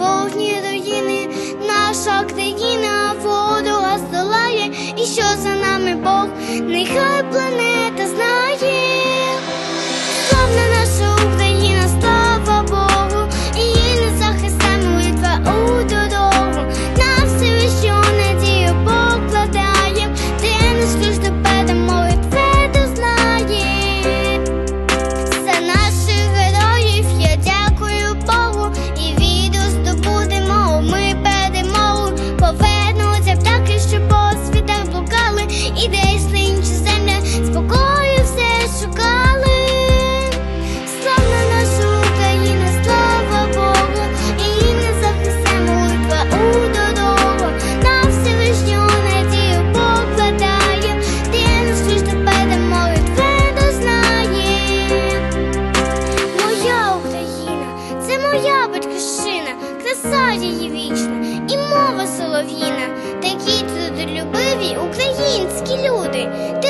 вогні руїни, наша країна, ворога здолає, і що за нами Бог, нехай плане. They